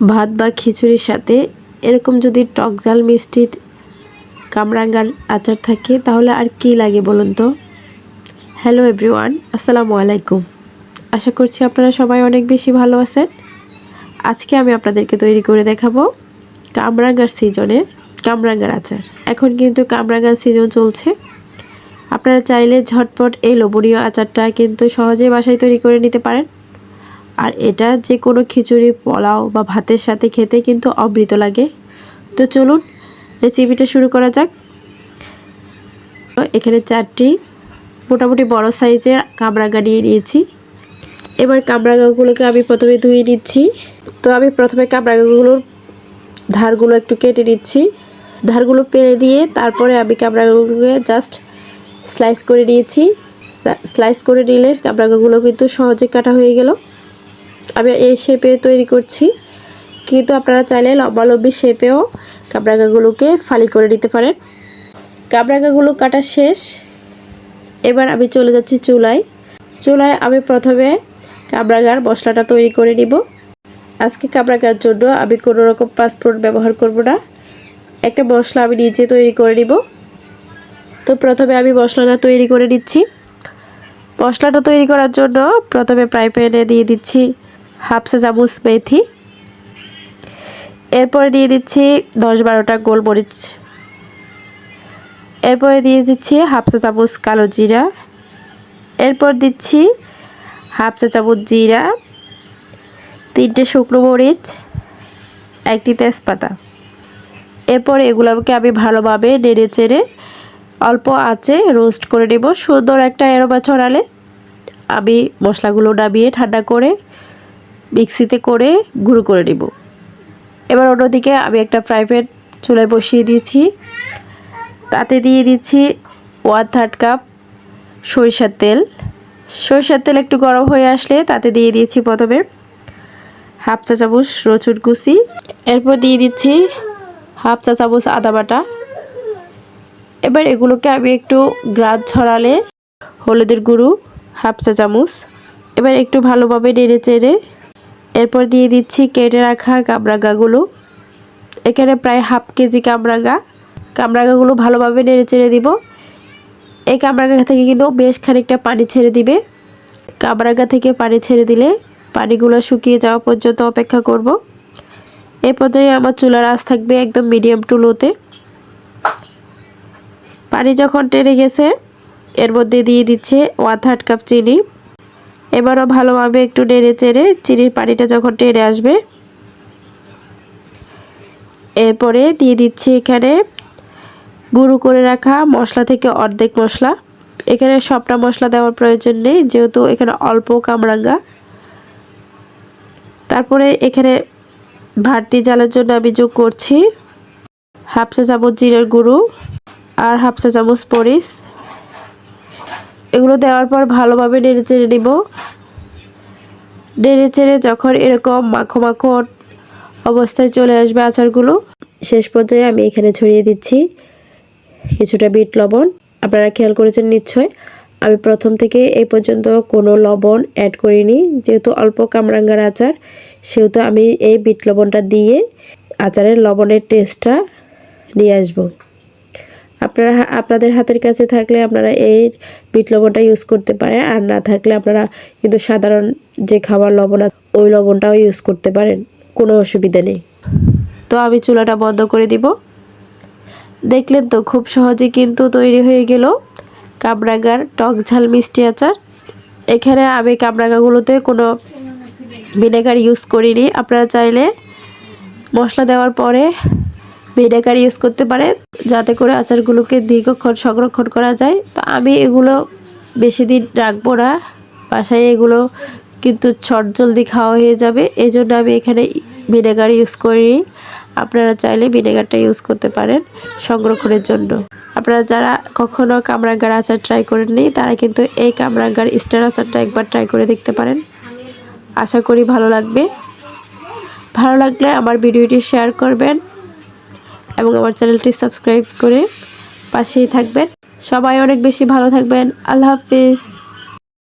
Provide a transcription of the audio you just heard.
ভাত বা খিচুড়ির সাথে এরকম যদি টক ঝাল, মিষ্টি, কামরাঙ্গার আচার থাকে, তাহলে আর কি লাগে বলুন তো? হ্যালো এভরিওয়ান আসসালামু আলাইকুম। আশা করছি আপনারা সবাই অনেক বেশি ভালো আছেন। আজকে আমি আপনাদেরকে তৈরি করে দেখাবো কামরাঙ্গার সিজনে কামরাঙ্গার আচার। এখন কিন্তু কামরাঙ্গার সিজন চলছে। আপনারা চাইলে ঝটপট এই লোবনীয় আচারটা কিন্তু সহজে বাসায় তৈরি করে নিতে পারেন। আর এটা যে কোনো খিচুড়ি, পোলাও বা ভাতের সাথে খেতে কিন্তু অমৃত লাগে। তো চলুন রেসিপিটা শুরু করা যাক। এখানে চারটি মোটামুটি বড় সাইজের কামরাঙ্গা নিয়ে নিয়েছি। এবার কামরাঙ্গাগুলোকে আমি প্রথমে ধুয়ে নিচ্ছি। তো আমি প্রথমে কামরাঙ্গাগুলোর ধারগুলো একটু কেটে নিচ্ছি। ধারগুলো পেরে দিয়ে তারপরে আমি কামরাঙ্গাগুলোকে জাস্ট স্লাইস করে নিয়েছি। স্লাইস করে নিলে কামরাঙ্গাগুলো কিন্তু সহজে কাটা হয়ে গেল। আমি এই শেপে তৈরি করছি। কিন্তু আপনারা চাইলে লম্বালম্বি শেপেও কামরাঙ্গাগুলোকে ফালি করে নিতে পারেন। কামরাঙ্গাগুলো কাটা শেষ। এবার আমি চলে যাচ্ছি চুলায়। চুলায় আমি প্রথমে কামরাঙ্গার মশলাটা তৈরি করে নিব। আজকে কামরাঙ্গার জন্য আমি কোনো রকম পাসপোর্ট ব্যবহার করব না। একটা মশলা আমি নিজে তৈরি করে নিব। তো প্রথমে আমি মশলাটা তৈরি করে নিচ্ছি। মশলাটা তৈরি করার জন্য প্রথমে ফ্রাই প্যানে দিয়ে দিচ্ছি। হাফ চা চামচ মেথি। এরপরে দিয়ে দিচ্ছি দশ বারোটা গোলমরিচ। এরপরে দিয়ে দিচ্ছি হাফ চা চামচ কালো জিরা। এরপর দিচ্ছি হাফ চা চামচ জিরা, তিনটে শুকনো মরিচ, একটি তেজপাতা। এরপর এগুলোকে আমি ভালোভাবে নেড়ে চেড়ে অল্প আঁচে রোস্ট করে নেব। সুন্দর একটা এরোবা ছড়ালে আমি মশলাগুলো নামিয়ে ঠান্ডা করে মিক্সিতে করে গুঁড়ো করে নেব। এবার অন্যদিকে আমি একটা প্যান চুলায় বসিয়ে দিয়েছি। তাতে দিয়ে দিচ্ছি ওয়ান থার্ড কাপ সরিষার তেল। সরিষার তেল একটু গরম হয়ে আসলে তাতে দিয়ে দিয়েছি প্রথমে হাফ চা চামচ রসুন কুচি। এরপর দিয়ে দিচ্ছি হাফ চা চামচ আদা বাটা। এবার এগুলোকে আমি একটু গ্রাদ ছড়ালে হলুদের গুঁড়ো হাফ চা চামচ। এবার একটু ভালোভাবে নেড়ে চেড়ে এরপর দিয়ে দিচ্ছি কেটে রাখা কামরাঙ্গাগুলো। এখানে প্রায় হাফ কেজি কামরাঙ্গা। কামরাঙ্গাগুলো ভালোভাবে নেড়ে চেড়ে দিব। এই কামরাঙ্গা থেকে কিন্তু বেশ খানিকটা পানি ছেড়ে দিবে। কামরাঙ্গা থেকে পানি ছেড়ে দিলে পানিগুলো শুকিয়ে যাওয়া পর্যন্ত অপেক্ষা করব। এ পর্যায়ে আমার চুলার আঁচ থাকবে একদম মিডিয়াম টু লোতে। পানি যখন টেনে গেছে, এর মধ্যে দিয়ে দিচ্ছে ওয়ান থার্ড কাপ চিনি। এবারও ভালোভাবে একটু নেড়ে চেড়ে চিনির পানিটা যখন টেনে আসবে, এরপরে দিয়ে দিচ্ছি এখানে গুঁড়ো করে রাখা মশলা থেকে অর্ধেক মশলা। এখানে সবটা মশলা দেওয়ার প্রয়োজন নেই, যেহেতু এখানে অল্প কামরাঙ্গা। তারপরে এখানে ভারতি জালের জন্য আমি যোগ করছি হাফ চা চামচ জিরের গুঁড়ো আর হাফ চা চামচ পরিস এগুলো দেওয়ার পর ভালোভাবে নেড়ে চেড়ে নিব। নেড়ে চেড়ে যখন এরকম মাখো মাখো অবস্থায় চলে আসবে আচারগুলো, শেষ পর্যায়ে আমি এখানে ছড়িয়ে দিচ্ছি কিছুটা বিট লবণ। আপনারা খেয়াল করেছেন নিশ্চয়, আমি প্রথম থেকে এই পর্যন্ত কোনো লবণ অ্যাড করিনি। যেহেতু অল্প কামরাঙ্গার আচার, সেহেতু আমি এই বিট লবণটা দিয়ে আচারের লবণের টেস্টটা নিয়ে আসব। আপনারা আপনাদের হাতের কাছে থাকলে আপনারা এই বিট লবণটা ইউজ করতে পারেন, আর না থাকলে আপনারা কিন্তু সাধারণ যে খাবার লবণ আছে, ওই লবণটাও ইউজ করতে পারেন, কোনো অসুবিধা নেই। তো আমি চুলাটা বন্ধ করে দিব। দেখলেন তো খুব সহজে কিন্তু তৈরি হয়ে গেল কামরাঙ্গার টক ঝাল মিষ্টি আচার। এখানে আমি কামরাঙ্গাগুলোতে কোনো ভিনেগার ইউজ করিনি। আপনারা চাইলে মশলা দেওয়ার পরে ভিনেগার ইউজ করতে পারে, যাতে করে আচারগুলোকে দীর্ঘক্ষণ সংরক্ষণ করা যায়। তো আমি এগুলো বেশি দিন রাখব না। বাসায় এগুলো কিন্তু ছট জলদি খাওয়া হয়ে যাবে। এই জন্য আমি এখানে ভিনেগার ইউজ করি আপনারা চাইলে ভিনেগারটা ইউজ করতে পারেন সংরক্ষণের জন্য। আপনারা যারা কখনও কামরাঙ্গার আচার ট্রাই করেননি, তারা কিন্তু এই কামরাঙ্গার স্টার আচারটা একবার ট্রাই করে দেখতে পারেন। আশা করি ভালো লাগবে। ভালো লাগলে আমার ভিডিওটি শেয়ার করবেন। এবং আমার চ্যানেলটি সাবস্ক্রাইব করে পাশেই থাকবেন। সবাই অনেক বেশি ভালো থাকবেন। আল্লাহ হাফিজ।